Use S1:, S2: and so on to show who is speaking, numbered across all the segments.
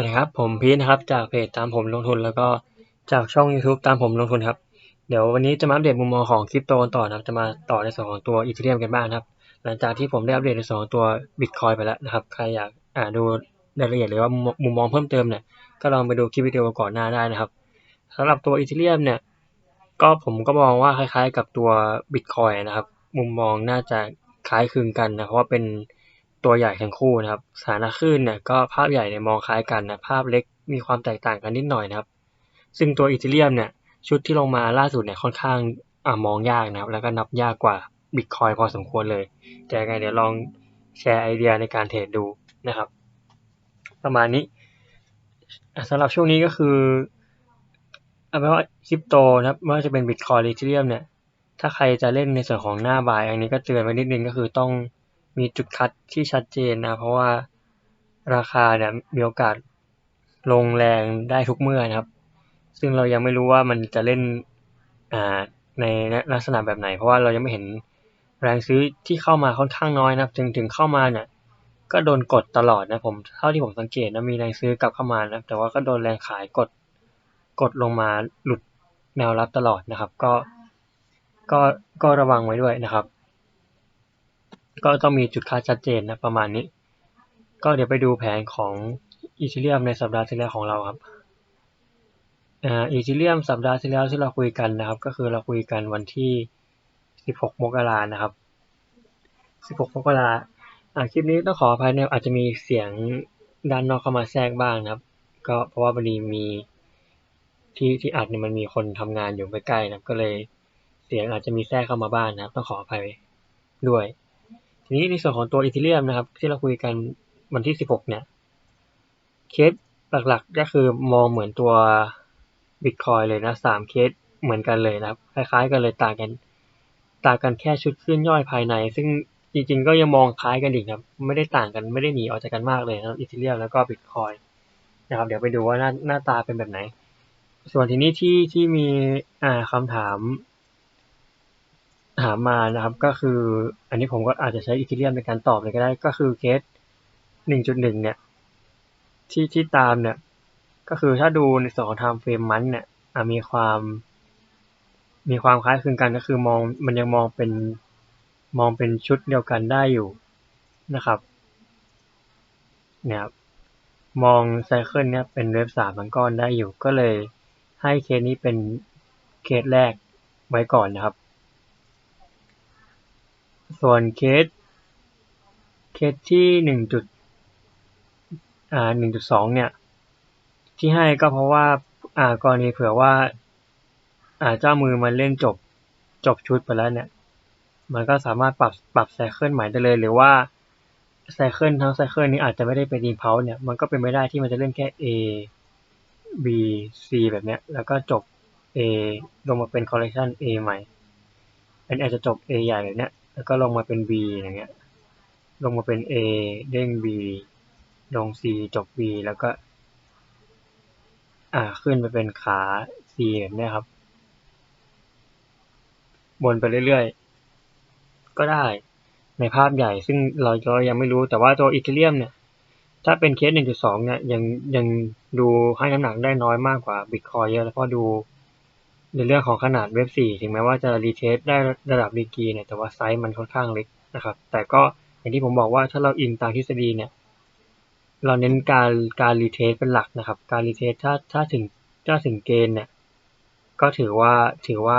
S1: วัสดีครับผมพีทนะครับจากเพจตามผมลงทุนแล้วก็จากช่อง YouTube ตามผมลงทุนครับ เดี๋ยววันนี้จะมาอัปเดตมุมมองของคริปโตกันต่อนะครับจะมาต่อในส่วนของตัวอีเทเรียมกันบ้างครับ หลังจากที่ผมได้อัปเดตในส่วนของตัวบิตคอยไปแล้วนะครับ ใครอยากอ่าดูรายละเอียดหรือว่ามุมมองเพิ่มเติมเนี่ยก็ลองไปดูคลิปวิดีโอก่อนหน้าได้นะครับสำหรับตัวอีเทเรียมเนี่ยก็ผมก็มองว่าคล้ายๆ กับตัวบิตคอยนะครับ มุมมองน่าจะคล้ายคลึงกันนะเพราะว่าเป็น ตัวใหญ่ทั้งคู่นะครับ สถานะขึ้นเนี่ยก็ภาพใหญ่เนี่ยมองคล้ายกันนะภาพเล็กมีความแตกต่างกันนิดหน่อยนะครับ ซึ่งตัวอีเทเรียมเนี่ยชุดที่ลงมาล่าสุดเนี่ยค่อนข้างอมองยากนะครับ แล้วก็นับยากกว่าบิตคอยพอสมควรเลย แต่ไงเดี๋ยวลองแชร์ไอเดียในการเทรดดูนะครับ ประมาณนี้สำหรับช่วงนี้ก็คือเอาเป็นว่าคริปโตนะครับไม่ว่าจะเป็นบิตคอยหรืออีเทเรียมเนี่ย ถ้าใครจะเล่นในส่วนของหน้าบาย อันนี้ก็เตือนไว้นิดนึงก็คือต้อง มีจุดคัดที่ชัดเจนนะ เพราะว่าราคาเนี่ยมีโอกาสลงแรงได้ทุกเมื่อนะครับ ซึ่งเรายังไม่รู้ว่ามันจะเล่นในลักษณะแบบไหน เพราะว่าเรายังไม่เห็นแรงซื้อที่เข้ามาค่อนข้างน้อยนะครับ ถึงถึงเข้ามาเนี่ยก็โดนกดตลอดนะผมเท่าที่ผมสังเกตนะมีแรงซื้อกลับเข้ามานะแต่ว่าก็โดนแรงขายกดกดลงมาหลุดแนวรับตลอดนะครับ ก็ก็ก็ระวังไว้ด้วยนะครับ ก็ต้องมีจุดคาดชัดเจนนะประมาณนี้ ก็เดี๋ยวไปดูแผนของอีเทเรียมในสัปดาห์ที่แล้วของเราครับอ่าอีเทเรียมสัปดาห์ที่แล้วที่เราคุยกันนะครับ ก็คือเราคุยกันวันที่ 16 มกรานะครับ 16 มกราอ่าคลิปนี้ต้องขออภัยนะอาจจะมีเสียงด้านนอกเข้ามาแทรกบ้างนะครับ ก็เพราะว่าพอดีมีที่ที่อัดเนี่ยมันมีคนทำงานอยู่ใกล้ๆนะก็เลยเสียงอาจจะมีแทรกเข้ามาบ้างนะครับต้องขออภัยด้วย ทีนี้ในส่วนของตัวอีเทเรียมนะครับ ที่เราคุยกันวันที่ 16 เนี่ย เคสหลักๆก็คือมองเหมือนตัวบิตคอยเลยนะสามเคสเหมือนกันเลยนะครับ คล้ายๆกันเลยต่างกันต่างกันแค่ชุดขึ้นย่อยภายใน ซึ่งจริงๆ ก็ยังมองคล้ายกันอีกครับ ไม่ได้ต่างกันไม่ได้หนีออกจากกันมากเลยนะอีเทเรียมแล้วก็บิตคอยนะครับ เดี๋ยวไปดูว่าหน้าหน้าตาเป็นแบบไหน ส่วนทีนี้ที่ที่มีอ่าคำถาม ถามมานะครับ ก็คือ อันนี้ผมก็อาจจะใช้อีเทเรียมในการตอบเลยก็ได้ ก็คือเคสหนึ่งจุดหนึ่งเนี่ย ที่ที่ตามเนี่ย ก็คือถ้าดูในส่วนของไทม์เฟรมมันเนี่ยมีความ มีความคล้ายคลึงกันก็คือมองมันยังมองเป็นมองเป็นชุดเดียวกันได้อยู่นะครับเนี่ยมองไซเคิลเนี่ยเป็นเว็บสามมันก้อนได้อยู่ ก็เลยให้เคสนี้เป็นเคสแรกไว้ก่อนนะครับ ส่วนเคส เคสที่หนึ่งจุดอ่าหนึ่งจุดสองเนี่ย ที่ให้ก็เพราะว่า อ่ากรณีเผื่อว่า อ่าเจ้ามือมันเล่นจบจบชุดไปแล้วเนี่ย มันก็สามารถปรับปรับไซเคิลใหม่ได้เลย หรือว่าไซเคิลทั้งไซเคิลนี้อาจจะไม่ได้เป็นดีเพาเนี่ย มันก็เป็นไม่ได้ที่มันจะเล่นแค่ A B C แบบเนี้ย แล้วก็จบ A ลงมาเป็นคอลเลคชัน A ใหม่ อันนี้อาจจะจบ A ใหญ่แบบเนี้ย แล้วก็ลงมาเป็น B อย่างเงี้ย ลงมาเป็น A เด้ง B ลง C จบ B แล้วก็ อ่า ขึ้นไปเป็นขา C แบบนี้ครับ บนไปเรื่อยๆ ก็ได้ในภาพใหญ่ซึ่งเราก็ยังไม่รู้แต่ว่าตัวอีเทเรียมเนี่ย ถ้าเป็นเคส 1.2 เนี่ยยังยังดูให้น้ำหนักได้น้อยมากกว่าบิตคอยเยอะแล้วก็ดู ในเรื่องของขนาดเว็บ 4 ถึงแม้ว่าจะรีเทสได้ระดับดีกีเนี่ยแต่ว่าไซส์มันค่อนข้างเล็กนะครับ แต่ก็อย่างที่ผมบอกว่าถ้าเราอิงตามทฤษฎีเนี่ย เราเน้นการการรีเทสเป็นหลักนะครับ การรีเทสถ้าถ้าถึงถ้าถึงเกณฑ์เนี่ย ก็ถือว่าถือว่า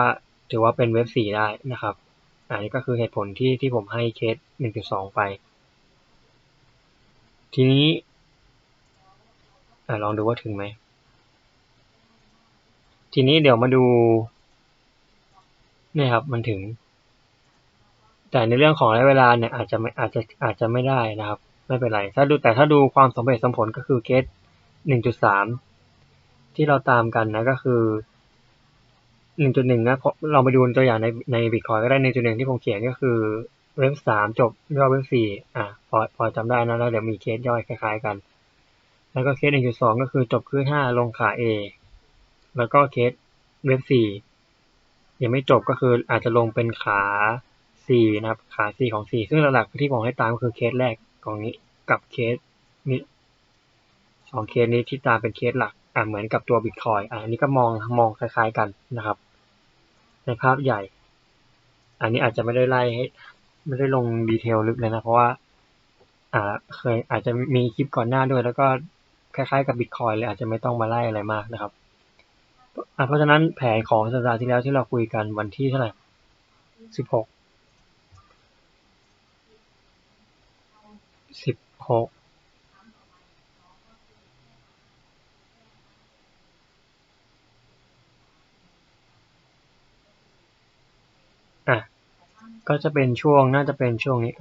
S1: ถือว่าเป็นเว็บ 4 ได้นะครับ อันนี้ก็คือเหตุผลที่ที่ผมให้เคส 1.2 ไป ทีนี้อลองดูว่าถึงไหม ทีนี้เดี๋ยวมาดูนี่ครับมันถึง แต่ในเรื่องของระยะเวลาเนี่ยอาจจะไม่อาจจะอาจจะไม่ได้นะครับ ไม่เป็นไรถ้าดูแต่ถ้าดูความสมเหตุสมผลก็คือเคสหนึ่งจุดสามที่เราตามกันนะก็คือหนึ่งจุดหนึ่งนะเราไปดูตัวอย่างในในบิตคอยก็ได้ในจุดหนึ่งที่ผมเขียนก็คือเว็บสามจบย่อเว็บสี่อะพอพอจำได้นะแล้วเดี๋ยวมีเคสย่อยคล้ายๆกัน แล้วก็เคสหนึ่งจุดสองก็คือจบขึ้นห้าลงขา A แล้วก็เคสเว็บสี่ยังไม่จบก็คืออาจจะลงเป็นขาสี่นะครับขาสี่ของสี่ซึ่งหลักๆที่ผมให้ตามก็คือเคสแรกของนี้กับเคสนี้สองเคสนี้ที่ตามเป็นเคสหลักอ่าเหมือนกับตัวบิตคอยอ่าอันนี้ก็มองมองคล้ายๆกันนะครับ ในภาพใหญ่ อันนี้อาจจะไม่ได้ไล่ให้ไม่ได้ลงดีเทลลึกเลยนะเพราะว่าอ่าเคยอาจจะมีคลิปก่อนหน้าด้วย แล้วก็คล้ายๆกับบิตคอยเลยอาจจะไม่ต้องมาไล่อะไรมากนะครับ อ่าเพราะฉะนั้นแผนของสัปดาห์ที่แล้วที่เราคุยกันวันที่เท่าไหร่สิบหกสิบหกอะก็จะเป็นช่วงน่าจะเป็นช่วงนี้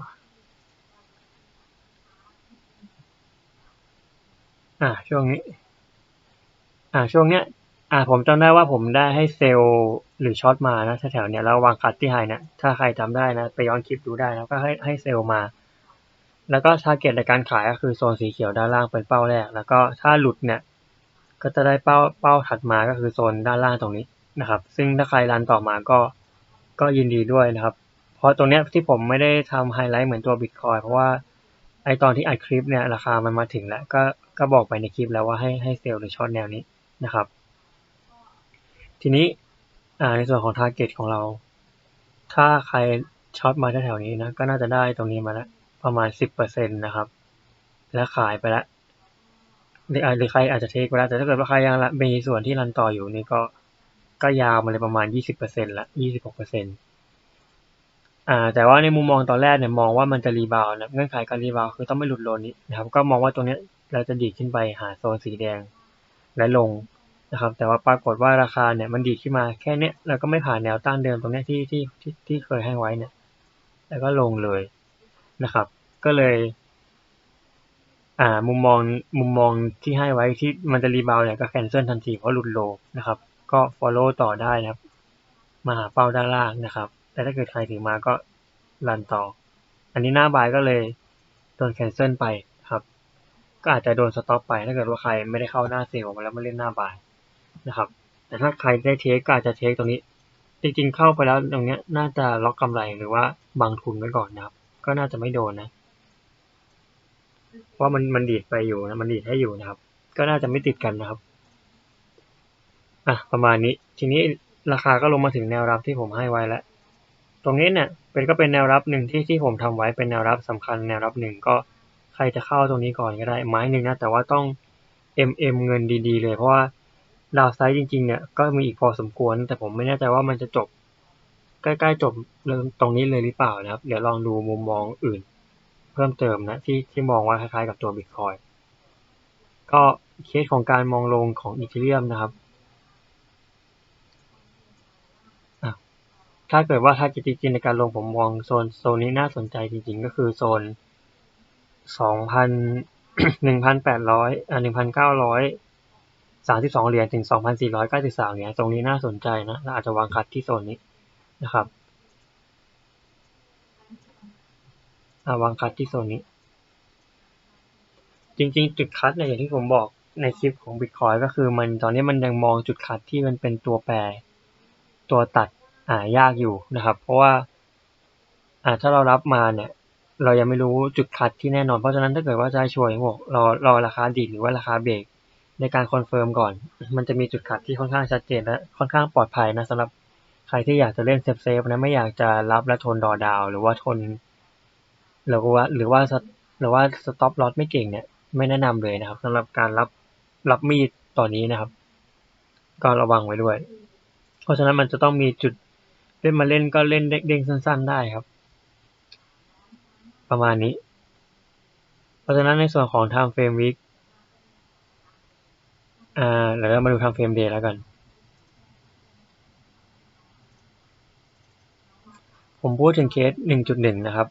S1: อ่าช่วงนี้อ่าช่วงเนี้ย อ่าผมจำได้ว่าผมได้ให้เซลล์หรือช็อตมานะแถวๆเนี้ยแล้ววางคัดที่ไฮเนี่ยถ้าใครจำได้นะ ไปย้อนคลิปดูได้แล้วก็ให้ให้เซลล์มา แล้วก็ทาร์เก็ตในการขายก็คือโซนสีเขียวด้านล่างเป็นเป้าแรก แล้วก็ถ้าหลุดเนี่ยก็จะได้เป้าเป้าถัดมาก็คือโซนด้านล่างตรงนี้นะครับ ซึ่งถ้าใครรันต่อมาก็ก็ยินดีด้วยนะครับ เพราะตรงเนี้ยที่ผมไม่ได้ทำไฮไลท์เหมือนตัวบิตคอยเพราะว่าไอตอนที่อัดคลิปเนี่ยราคามันมาถึงแล้วก็ก็บอกไปในคลิปแล้วว่าให้ให้เซลล์หรือช็อตแนวนี้นะครับ ทีนี้ในส่วนของทาร์เก็ตของเรา ถ้าใครช็อตมาแถวๆนี้นะก็น่าจะได้ตรงนี้มาแล้วประมาณสิบเปอร์เซ็นะครับ และขายไปแล้วหรือหรือใครอาจจะเทคไปแล้วแต่ถ้าเกิดว่าใครยังมีส่วนที่รันต่ออยู่นี่ก็ก็ยาวมาเลยประมาณยี่สิบเปอร์เซ็นละยี่สิบหกเปอร์เซ็นอ่าแต่ว่าในมุมมองตอนแรกเนี่ยมองว่ามันจะรีบาวนะเงื่อนไขการรีบาวคือต้องไม่หลุดโลนนี้นะครับก็มองว่าตรงนี้เราจะดีดขึ้นไปหาโซนสีแดง และลง นะครับ แต่ว่าปรากฏว่าราคาเนี่ยมันดีขึ้นมาแค่เนี้ยแล้วก็ไม่ผ่านแนวต้านเดิมตรงนี้ที่ที่ที่ที่เคยให้ไว้เนี่ย แล้วก็ลงเลยนะครับ ก็เลย อ่า มุมมองมุมมองที่ให้ไว้ที่มันจะรีบาวเนี่ยก็แคนเซิลทันทีเพราะหลุดโลนะครับ ก็ follow ต่อได้นะครับ มาหาเป้าด้านล่างนะครับ แต่ถ้าเกิดใครถือมาก็รันต่อ อันนี้หน้าบายก็เลยโดนแคนเซิลไปครับก็อาจจะโดนสต็อปไปถ้าเกิดว่าใครไม่ได้เข้าหน้าเซลล์มาแล้วมาเล่นหน้าบาย นะครับ แต่ถ้าใครได้เทคก็อาจจะเทคตรงนี้ จริงๆเข้าไปแล้วตรงนี้น่าจะล็อกกำไรหรือว่าบางทุนไว้ก่อนนะครับ ก็น่าจะไม่โดนนะ เพราะมันมันดีดไปอยู่นะ มันดีดให้อยู่นะครับ ก็น่าจะไม่ติดกันนะครับ อะประมาณนี้ ทีนี้ราคาก็ลงมาถึงแนวรับที่ผมให้ไว้แล้ว ตรงนี้เนี่ยเป็นก็เป็นแนวรับหนึ่งที่ที่ผมทำไว้เป็นแนวรับสำคัญแนวรับหนึ่งก็ใครจะเข้าตรงนี้ก่อนก็ได้ไม้หนึ่งนะแต่ว่าต้อง MM เงินดีๆเลยเพราะว่า ดาวไซด์จริงๆเนี่ยก็มีอีกพอสมควร แต่ผมไม่แน่ใจว่ามันจะจบ ใกล้ๆจบตรงนี้เลยหรือเปล่านะครับ เดี๋ยวลองดูมุมมองอื่น เพิ่มเติมนะที่ที่มองว่าคล้ายๆกับตัวบิตคอยก็เคสของการมองลงของอีเทเรียมนะครับถ้าเกิดว่าถ้าจิตจริงในการลงผมมองโซนโซนนี้น่าสนใจจริงๆ ก็คือโซนสองพันหนึ่งพันแปดร้อยอ่าหนึ่งพันเก้าร้อย สามสิบสองเหรียญถึงสองพันสี่ร้อยเหรียญตรงนี้น่าสนใจนะเราอาจจะวางคัดที่โซนนี้นะครับวางคัดที่โซนนี้ จริงๆ จุดคัดเนี่ยอย่างที่ผมบอกในคลิปของ Bitcoin ก็คือมันตอนนี้มันยังมองจุดคัดที่มันเป็นตัวแปร ตัวตัดอ่ายากอยู่นะครับ เพราะว่าอ่าถ้าเรารับมาเนี่ย เรายังไม่รู้จุดคัดที่แน่นอนเพราะฉะนั้นถ้าเกิดว่าจะช่วยบอกรอรอราคาดีหรือว่าราคาเบรก ในการคอนเฟิร์มก่อน มันจะมีจุดคัดที่ค่อนข้างชัดเจนและค่อนข้างปลอดภัยนะสำหรับใครที่อยากจะเล่นเซฟเซฟนะไม่อยากจะรับและทนดอดาว หรือว่าทนหรือว่าหรือว่าหรือว่าสต็อปลอสไม่เก่งเนี่ยไม่แนะนำเลยนะครับสำหรับการรับรับมีดตอนนี้นะครับ ก็ระวังไว้ด้วย เพราะฉะนั้นมันจะต้องมีจุดเล่นมาเล่นก็เล่นเด้งสั้น ๆ ได้ครับ ประมาณนี้ เพราะฉะนั้นในส่วนของ time frame week อ่าเดี๋ยวเรามาดู time frame day แล้วกัน ผมพูดถึงเคส 1.1 นะครับ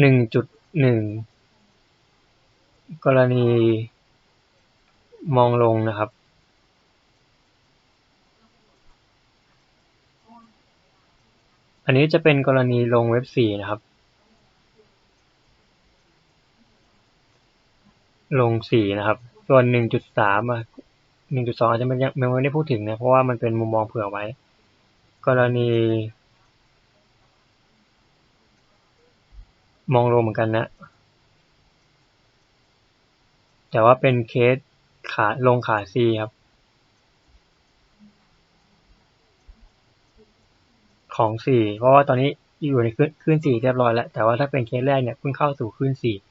S1: 1.1 กรณีมองลงนะครับอันนี้จะเป็นกรณีลงเว็บสี่นะครับ ลงสี่นะครับ ส่วนหนึ่งจุดสามอะหนึ่งจุดสอาจจะไม่ยังไม่ได้พูดถึงนะ เพราะว่ามันเป็นมุมมองเผื่อไว้ กรณี มองลงเหมือนกันนะ แต่ว่าเป็นเคสขาลงขา C ครับ ของ 4 เพราะว่าตอนนี้อยู่ในขึ้นขึ้น4เรียบร้อยแล้ว แต่ว่าถ้าเป็นเคสแรกเนี่ยเพิ่งเข้าสู่ขึ้น4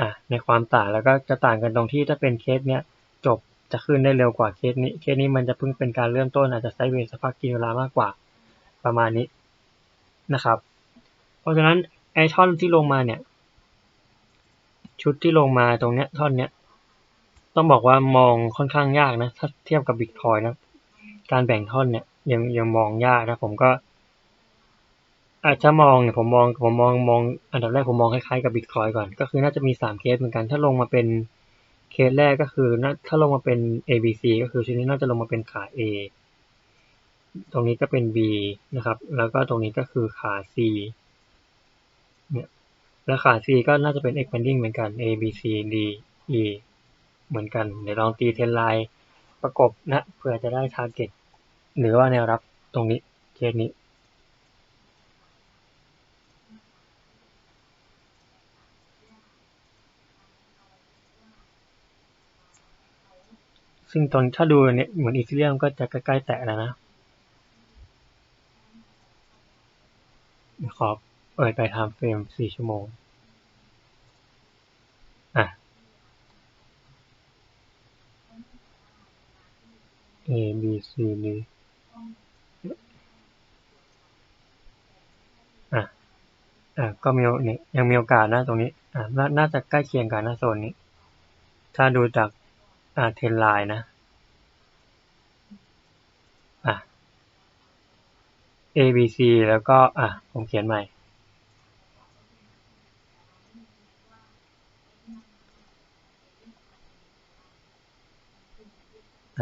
S1: อะในความต่างแล้วก็จะต่างกันตรงที่ถ้าเป็นเคสเนี้ยจบจะขึ้นได้เร็วกว่าเคสนี้ เคสนี้มันจะเพิ่งเป็นการเริ่มต้นอาจจะไซด์เวย์สักพักกินเวลามากกว่าประมาณนี้นะครับ เพราะฉะนั้นไอท่อนที่ลงมาเนี่ย ชุดที่ลงมาตรงเนี้ยท่อนเนี้ยต้องบอกว่ามองค่อนข้างยากนะ ถ้าเทียบกับบิตคอยนะ การแบ่งท่อนเนี่ยยังยังมองยากนะ ผมก็ อาจจะมองเนี่ยผมมองผมมองมองอันดับแรกผมมองคล้ายๆกับบิตคอยก่อน ก็คือน่าจะมีสามเคสเหมือนกัน ถ้าลงมาเป็นเคสแรกก็คือถ้าลงมาเป็น A B C ก็คือชุดนี้น่าจะลงมาเป็นขา A ตรงนี้ก็เป็น B นะครับ แล้วก็ตรงนี้ก็คือขา C เนี่ยแล้วขา C ก็น่าจะเป็น expanding เหมือนกัน A B C D E เหมือนกัน เดี๋ยวลองตีเทนไลน์ประกบนะเพื่อจะได้ target หรือว่าแนวรับตรงนี้เคสนี้ ซึ่งตอนถ้าดูเนี่ยเหมือนอีเทเรียมก็จะใกล้ๆแตะแล้วนะ ขอเปิดไปทำเฟรมสี่ชั่วโมง อะ A B C D อะ อะ ก็มีเนี่ยยังมีโอกาสนะตรงนี้ อะนน่าจะใกล้เคียงกันนะโซนนี้ ถ้าดูจาก อ่าเทนไลน์นะอะ A B C แล้วก็อะผมเขียนใหม่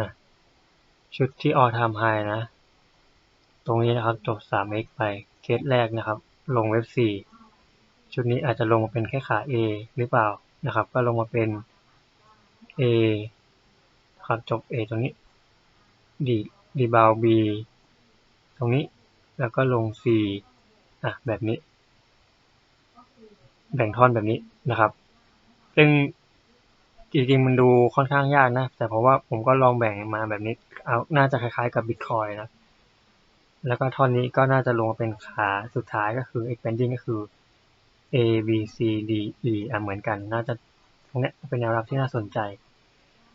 S1: ะชุดที่ all time high นะ ตรงนี้นะครับจบ 3x ไป เคสแรกนะครับ ลงเว็บ 4 ชุดนี้อาจจะลงมาเป็นแค่ขา A หรือเปล่านะครับ ก็ลงมาเป็น A ครับจบ A ตรงนี้ ดีดีบาว B ตรงนี้ แล้วก็ลง C อะแบบนี้ แบ่งท่อนแบบนี้นะครับ ซึ่งจริงๆมันดูค่อนข้างยากนะ แต่เพราะว่าผมก็ลองแบ่งมาแบบนี้ เอา น่าจะคล้ายๆกับบิตคอยนะ แล้วก็ท่อนนี้ก็น่าจะลงมาเป็นขาสุดท้ายก็คือ expanding ก็คือ A B C D E อะเหมือนกัน น่าจะตรงนี้เป็นแนวรับที่น่าสนใจ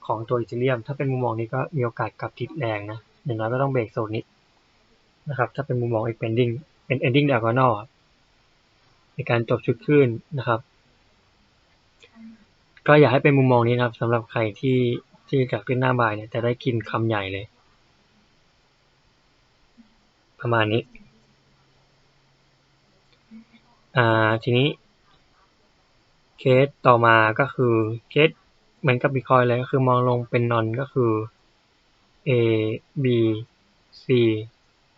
S1: ของตัวอีเทเรียม ถ้าเป็นมุมมองนี้ก็มีโอกาสกลับทิศแรงนะอย่างน้อยก็ต้องเบรกโซนนี้นะครับ ถ้าเป็นมุมมอง expanding เป็น ending diagonal ในการจบชุดขึ้นนะครับ ก็อยากให้เป็นมุมมองนี้นะครับสำหรับใครที่ที่จะขึ้นหน้าบ่ายเนี่ยจะได้กินคำใหญ่เลย ประมาณนี้ อ่าทีนี้เคสต่อมาก็คือเคส เหมือนกับบิตคอยเลยก็คือมองลงเป็นนอนก็คือ A B C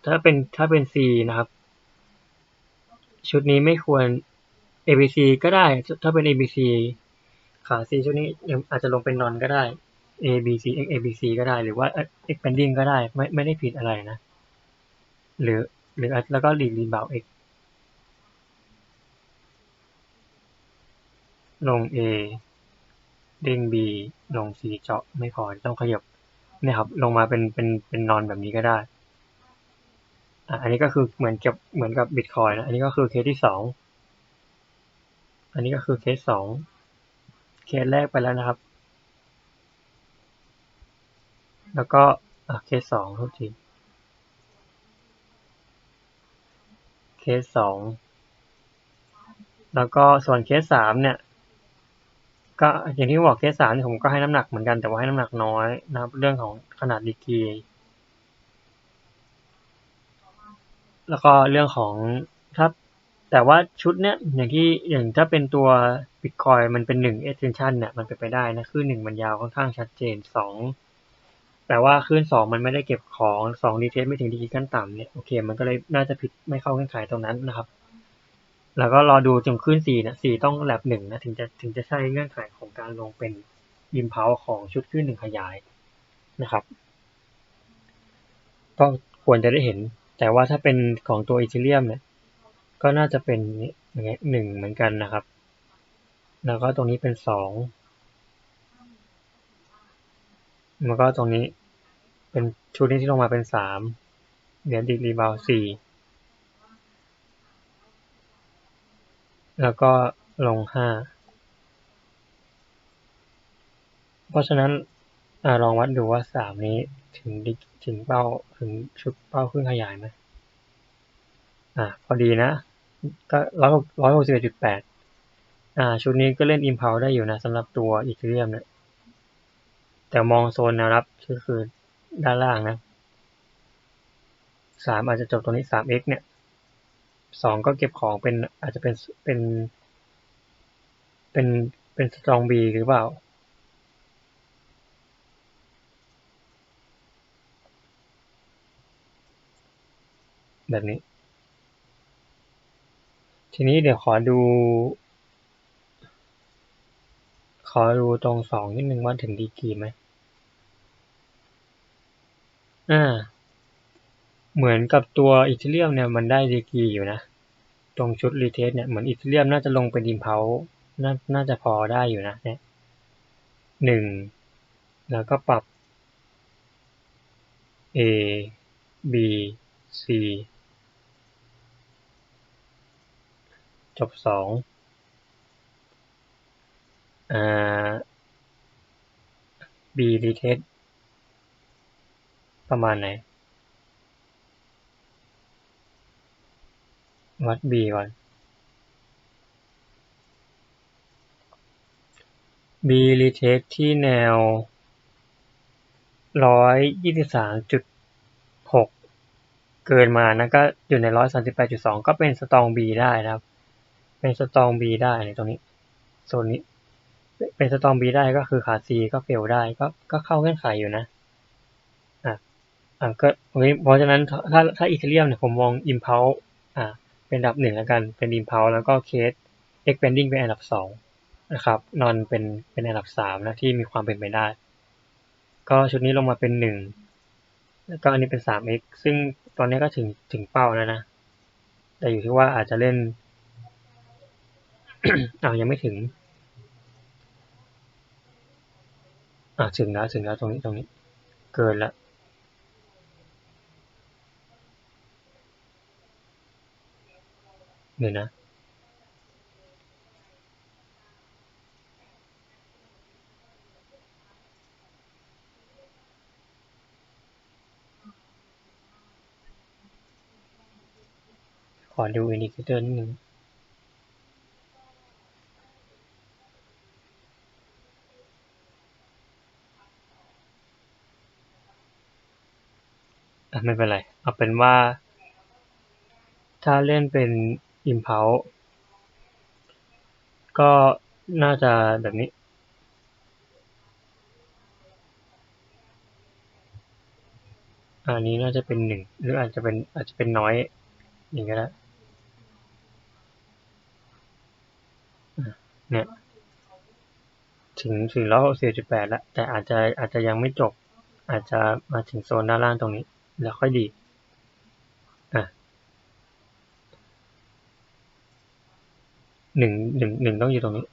S1: ถ้าเป็นถ้าเป็น C นะครับ ชุดนี้ไม่ควร ABC ก็ได้ ถ้าเป็น ABC ขา C ชุดนี้อาจจะลงเป็นนอนก็ได้ ABC X ABC ก็ได้หรือว่า expanding ก็ได้ไม่ไม่ได้ผิดอะไรนะ หรือหรือแล้วก็ lead rebound X ลง A เด้ง B ลง C เจาะไม่พอต้องขยับเนี่ยครับ ลงมาเป็นเป็นเป็นนอนแบบนี้ก็ได้อะอันนี้ก็คือเหมือนกับเหมือนกับบิตคอยนะ อันนี้ก็คือเคสที่สองอันนี้ก็คือเคสสองเคสแรกไปแล้วนะครับ แล้วก็เคสสองทุกทีเคสสองแล้วก็ส่วนเคสสามเนี่ย ก็อย่างที่บอกเคสสามผมก็ให้น้ำหนักเหมือนกันแต่ว่าให้น้ำหนักน้อยนะครับ เรื่องของขนาดดีกรีแล้วก็เรื่องของถ้าแต่ว่าชุดเนี้ยอย่างที่อย่างถ้าเป็นตัว Bitcoin มันเป็นหนึ่ง extension เนี่ยมันเป็นไปได้นะคือหนึ่งมันยาวค่อนข้างชัดเจนสองแต่ว่าขึ้นสองมันไม่ได้เก็บของสองดีเทสไม่ถึงดีกรีขั้นต่ำเนี่ยโอเค มันก็เลยน่าจะผิดไม่เข้าเงื่อนไขตรงนั้นนะครับ แล้วก็รอดูจนขึ้นสี่นะสี่ต้องแลบหนึ่งนะถึงจะถึงจะใช่เงื่อนไขของการลงเป็นอิมเพลของชุดขึ้นหนึ่งขยายนะครับ ก็ควรจะได้เห็น แต่ว่าถ้าเป็นของตัวอีเทเรียมเนี่ย ก็น่าจะเป็นอย่างเงี้ยหนึ่งเหมือนกันนะครับ แล้วก็ตรงนี้เป็นสองแล้วก็ตรงนี้เป็นชุดนี้ที่ลงมาเป็นสามเหรียญดิกรีบาวสี่ แล้วก็ลงห้าเพราะฉะนั้นอลองวัดดูว่าสามนี้ถึงถึงเป้าถึงชุดเป้าขึ้นขยายไหมอ่าพอดีนะ ก็ร้อยร้อยหกสิบเอ็ดจุดแปดอ่าชุดนี้ก็เล่นอิมพาวได้อยู่นะสำหรับตัวอีเทเรียมเนี่ยแต่มองโซนแนวรับก็คือด้านล่างนะสามอาจจะจบตรงนี้สาม x เนี่ย สองก็เก็บของเป็นอาจจะเป็นเป็นเป็นเป็นสตรองบีหรือเปล่า แบบนี้ ทีนี้เดี๋ยวขอดู ขอดูตรงสองนิดนึงว่าถึงดีกีไหมอ่า เหมือนกับตัวอิตาเลียมเนี่ยมันได้ดีกีอยู่นะ ตรงชุดรีเทสเนี่ยเหมือนอิตาเลียมน่าจะลงเป็นดิมเพาน่าน่าจะพอได้อยู่นะเนี่ยหนึ่งแล้วก็ปรับ A B C จบสองอ่า B retest ประมาณไหน วัด B ก่อน B retest ที่แนวร้อยยี่สิบสามจุดหกเกินมานะก็อยู่ในร้อยสามสิบแปดจุดสองก็เป็นสตองบีได้นะครับ เป็นสตองบีได้ในตรงนี้โซนนี้ เป็นสตองบีได้ก็คือขาซีก็เฟลได้ก็ก็เข้าเงื่อนไขอยู่นะอะอะก็เพราะฉะนั้นถ้าถ้าอิตาเลียมเนี่ยผมมองอิมเพลอะ เป็นอันดับหนึ่งแล้วกัน เป็นอิมเพลแล้วก็เคสเอ็กเพนดิ้งเป็นอันดับสองนะครับ นอนเป็นเป็นอันดับสามนะที่มีความเป็นไปได้ ก็ชุดนี้ลงมาเป็นหนึ่งแล้วก็อันนี้เป็นสามเอ็กซึ่งตอนนี้ก็ถึงถึงเป้าแล้วนะ แต่อยู่ที่ว่าอาจจะเล่นอ้าวยังไม่ถึงอ่าถึงแล้วถึงแล้วตรงนี้ตรงนี้ เกินละ เดี๋ยวนะขอดูอินดิเคเตอร์นิดนึงอะไม่เป็นไร เอาเป็นว่า ถ้าเล่นเป็น Impulse ก็น่าจะแบบนี้ อันนี้น่าจะเป็นหนึ่งหรืออาจจะเป็นอาจจะเป็นน้อยอย่างก็ได้เนี่ยถึงถึงร้อยหกสิบจุดแปดแล้วแต่อาจจะอาจจะยังไม่จบ อาจจะมาถึงโซนด้านล่างตรงนี้ แล้วค่อยดีะ หนึ่งหนึ่งหนึ่งต้องอยู่ตรงนี้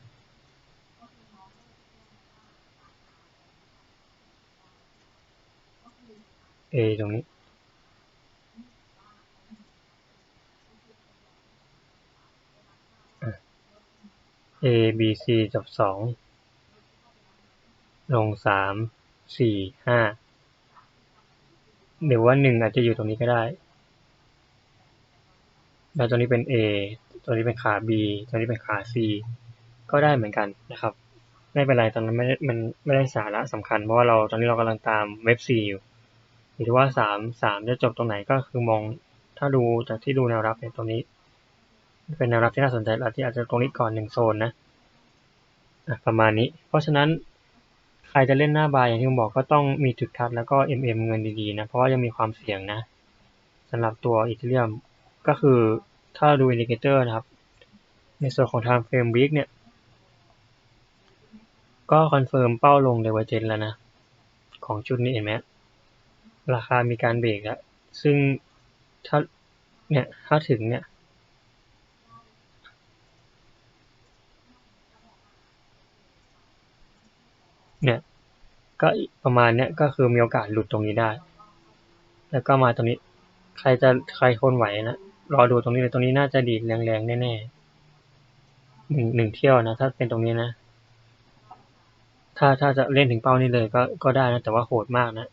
S1: A ตรงนี้ A B C จบสองลงสามสี่ห้าหรือว่าหนึ่งอาจจะอยู่ตรงนี้ก็ได้ แล้วตัวนี้เป็น A ตัวนี้เป็นขา B ตัวนี้เป็นขา C ก็ได้เหมือนกันนะครับ ไม่เป็นไรตอนนั้นไม่ได้มันไม่ได้สาระสำคัญ เพราะว่าเราตอนนี้เรากำลังตามเว็บ C อยู่หรือว่าสามสามจะจบตรงไหนก็คือมองถ้าดูจากที่ดูแนวรับเนี่ยตรงนี้ เป็นแนวรับที่น่าสนใจแล้วที่อาจจะตรงนี้ก่อนหนึ่งโซนนะประมาณนี้ เพราะฉะนั้นใครจะเล่นหน้าบายอย่างที่ผมบอกก็ต้องมีจุดคัดแล้วก็ MM เงินดีๆนะ เพราะว่ายังมีความเสี่ยงนะสำหรับตัวอีเทเรียม ก็คือถ้าดูอินดิเคเตอร์นะครับ ในส่วนของ time frame week เนี่ย ก็คอนเฟิร์มเป้าลงเดเวอร์เจนแล้วนะ ของชุดนี้เห็นไหมราคามีการเบรกแล้ว ซึ่งถ้าเนี่ย ถ้าถึงเนี่ยเนี่ยก็ประมาณเนี้ยก็คือมีโอกาสหลุดตรงนี้ได้ แล้วก็มาตรงนี้ ใครจะใครคนไหวนะ รอดูตรงนี้เลยตรงนี้น่าจะดีดแรงๆแน่ๆหนึ่งหนึ่งเที่ยวนะ ถ้าเป็นตรงนี้นะ ถ้าถ้าจะเล่นถึงเป้านี้เลยก็ก็ได้นะ แต่ว่าโหดมากนะ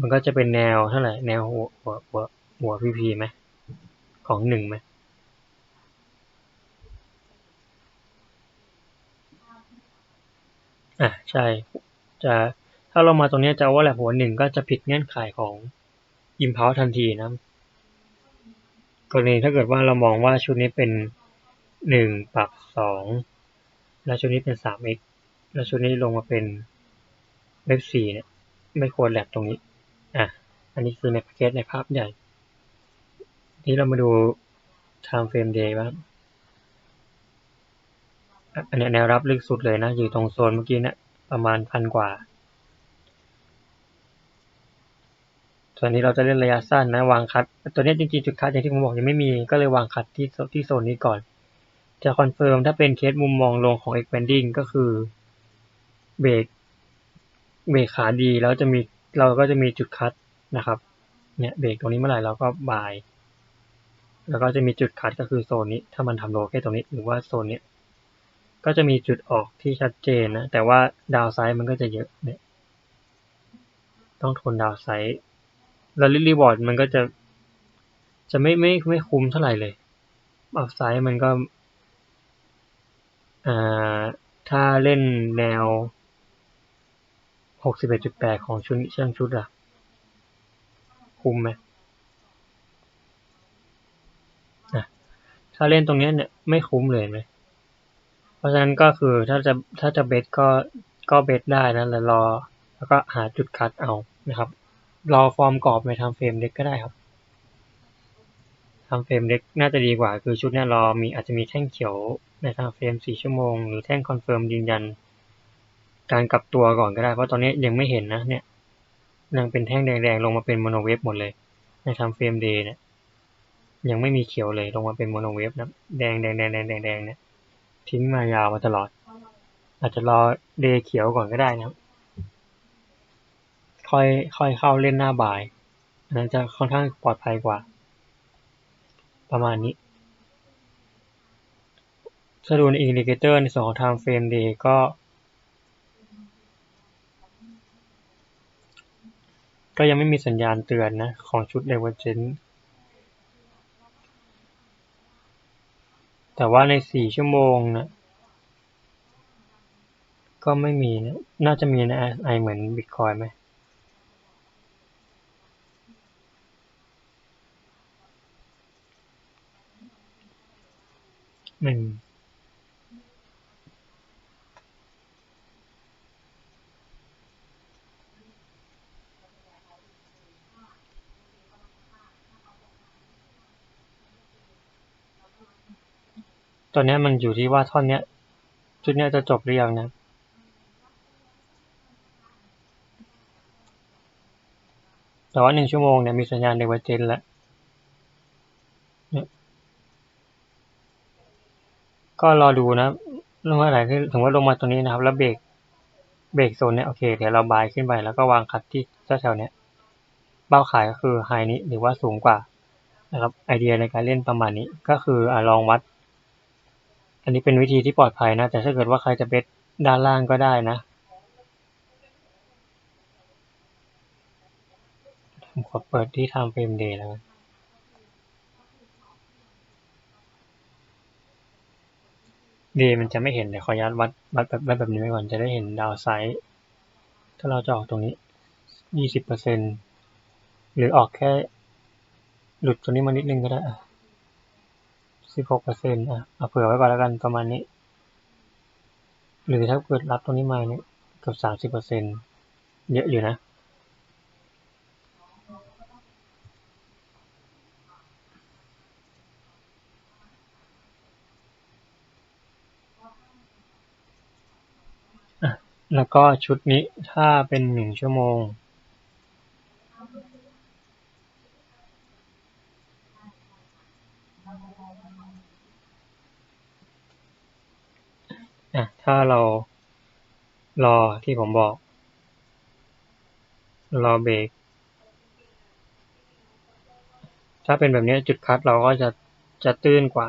S1: มันก็จะเป็นแนวเท่าไหร่แนวหัวหัวหัวหัวพีพีไหมของหนึ่งไหมอะใช่ จะถ้าเรามาตรงนี้จะว่าแหละหัวหนึ่งก็จะผิดเงื่อนไขของ impulse ทันทีนะ กรณีถ้าเกิดว่าเรามองว่าชุดนี้เป็นหนึ่งปรับสองแล้วชุดนี้เป็นสาม x แล้วชุดนี้ลงมาเป็นเว็บสี่เนี่ยไม่ควรแหลกตรงนี้อะอันนี้คือในแพ็กเกจในภาพใหญ่ นี้เรามาดู time frame day บ้างอันนี้แนวรับลึกสุดเลยนะ อยู่ตรงโซนเมื่อกี้เนะี่ยประมาณพันกว่า ส่วนนี้เราจะเล่นระยะสั้นนะวางคัดตัวนี้จริงๆจุดคัดอย่างที่ผมบอกยังไม่มีก็เลยวางคัดที่ที่โซนนี้ก่อน จะคอนเฟิร์มถ้าเป็นเคสมุมมองลงของ expanding ก็คือเบรกเบรกขาดีแล้วจะมีเราก็จะมีจุดคัดนะครับเนี่ยเบรกตรงนี้เมื่อไหร่เราก็บาย แล้วก็จะมีจุดคัดก็คือโซนนี้ ถ้ามันทำโลแค่ตรงนี้หรือว่าโซนนี้ก็จะมีจุดออกที่ชัดเจนนะ แต่ว่าดาวไซด์มันก็จะเยอะเนี่ย ต้องทนดาวไซด์ แล้วรีวอร์ดมันก็จะ จะไม่ไม่ไม่คุ้มเท่าไหร่เลยอัพไซด์มันก็อ่าถ้าเล่นแนวหกสิบเอ็ดจุดแปดของชุดเชื่องชุดอะคุ้มไหมนะถ้าเล่นตรงนี้เนี่ยไม่คุ้มเลยไหม เพราะฉะนั้นก็คือถ้าจะถ้าจะเบสก็ก็เบสได้นะแล้วรอ แล้วก็หาจุดคัดเอานะครับ รอฟอร์มกรอบในทำเฟรมเล็กก็ได้ครับทำเฟรมเล็กน่าจะดีกว่า คือชุดนี้รอมีอาจจะมีแท่งเขียวในทางเฟรมสี่ชั่วโมง หรือแท่งคอนเฟิร์มยืนยัน การกลับตัวก่อนก็ได้ เพราะตอนนี้ยังไม่เห็นนะเนี่ยยังเป็นแท่งแดงๆลงมาเป็นโมโนเวฟหมดเลย ในทำเฟรมเดย์เนี่ยยังไม่มีเขียวเลยลงมาเป็นโมโนเวฟนะแดงแดงแดงแดงแดงแดงเนี่ยทิ้งมายาวมาตลอด อาจจะรอเดย์เขียวก่อนก็ได้นะครับ ค่อยค่อยเข้าเล่นหน้าบ่ายอันนั้นจะค่อนข้างปลอดภัยกว่า ประมาณนี้ถ้าดูในอินดิเคเตอร์ในส่วนของ time frame day ก็ ก็ยังไม่มีสัญญาณเตือนนะของชุด Divergent แต่ว่าในสี่ชั่วโมงนะก็ไม่มีนะน่าจะมีนะไอเหมือนบิตคอยไหม หนึ่งตอนนี้มันอยู่ที่ว่าท่อนเนี้ยชุดเนี้ยจะจบหรือยังนะแต่ว่าหนึ่งชั่วโมงเนี่ยมีสัญญาณเดเวเจนแล้ว ก็รอดูนะลงมาไหนที่ถึงว่าลงมาตรงนี้นะครับ แล้วเบรกเบรกโซนเนี้ยโอเคเดี๋ยวเราบายขึ้นไปแล้วก็วางคัดที่แถวเนี้ยเป้าขายก็คือไฮนี้หรือว่าสูงกว่านะครับไอเดียในการเล่นประมาณนี้ก็คืออลองวัด อันนี้เป็นวิธีที่ปลอดภัยนะ แต่ถ้าเกิดว่าใครจะเบสด้านล่างก็ได้นะผมขอเปิดที่ทำเฟรมเดย์แล้ว ดีมันจะไม่เห็นเดี๋ยวขออนุญาตวัดวัดแบบแบบแบบนี้ไปก่อนจะได้เห็นดาวไซด์ถ้าเราจะออกตรงนี้ยี่สิบเปอร์เซ็นหรือออกแค่ หลุดตัวนี้มานิดนึงก็ได้สิบหกเปอร์เซ็นอะเอาเผื่อไว้ก่อนแล้วกันประมาณนี้ หรือถ้าเกิดรับตรงนี้มาเนี่ยเกือบสามสิบเปอร์เซ็นเยอะอยู่นะ แล้วก็ชุดนี้ถ้าเป็นหนึ่งชั่วโมงอะถ้าเรารอที่ผมบอก รอเบรก ถ้าเป็นแบบนี้จุดคัดเราก็จะจะตื้นกว่า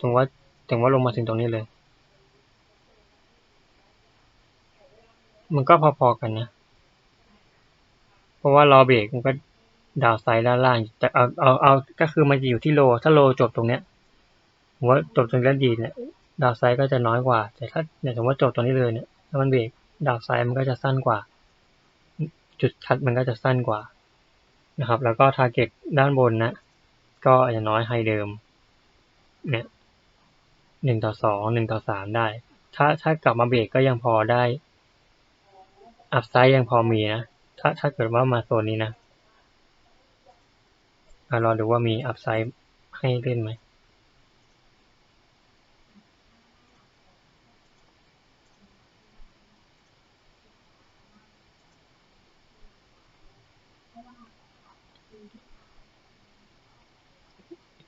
S1: ถึงว่าถึงว่าลงมาถึงตรงนี้เลย มันก็พอๆกันนะ เพราะว่ารอเบรกมันก็ดาวไซด์ด้านล่างแต่เอาเอาเอาก็คือมันจะอยู่ที่โล ถ้าโลจบตรงเนี้ยผมว่าจบตรงนี้ดีเนี่ยดาวไซด์ก็จะน้อยกว่า แต่ถ้าเนี่ยสมมติว่าจบตรงนี้เลยเนี่ยถ้ามันเบรกดาวไซด์มันก็จะสั้นกว่า จุดคัดมันก็จะสั้นกว่านะครับ แล้วก็ทาร์เก็ตด้านบนนะ ก็อย่างน้อยไฮเดิม เนี่ยหนึ่งต่อสองหนึ่งต่อสามได้ ถ้าถ้ากลับมาเบรกก็ยังพอได้ อัพไซด์ยังพอมีนะ ถ้าถ้าเกิดว่ามาโซนนี้นะอะรอดูว่ามีอัพไซด์ให้เล่นไหม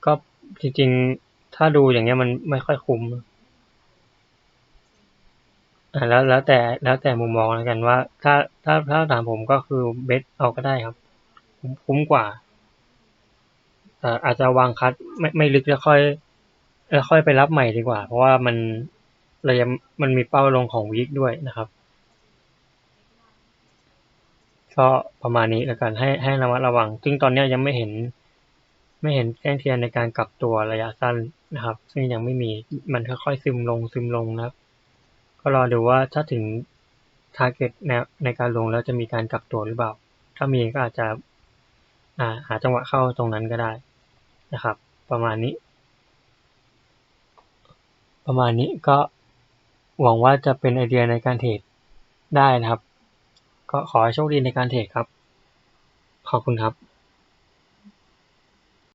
S1: ก็จริงๆ ถ้าดูอย่างเงี้ยมันไม่ค่อยคุ้ม อ่าแล้วแล้วแต่แล้วแต่มุมมองแล้วกันว่า ถ้าถ้าถ้าถามผมก็คือเบสเอาก็ได้ครับ คุ้มกว่าแต่อาจจะวางคัดไม่ไม่ลึกแล้วค่อยแล้วค่อยไปรับใหม่ดีกว่า เพราะว่ามันเรายังมันมีเป้าลงของวีคด้วยนะครับ ก็ประมาณนี้แล้วกันให้ให้ระมัดระวัง ซึ่งตอนนี้ยังไม่เห็น ไม่เห็นแจ้งเตือนในการกลับตัวระยะสั้นนะครับ ซึ่งยังไม่มีมันค่อยๆซึมลงซึมลงนะครับ ก็รอดูว่าถ้าถึงทาร์เก็ตในในการลงแล้วจะมีการกลับตัวหรือเปล่า ถ้ามีก็อาจจะอาหาจังหวะเข้าตรงนั้นก็ได้นะครับ ประมาณนี้ ประมาณนี้ก็หวังว่าจะเป็นไอเดียในการเทรดได้นะครับ ก็ขอให้โชคดีในการเทรดครับ ขอบคุณครับ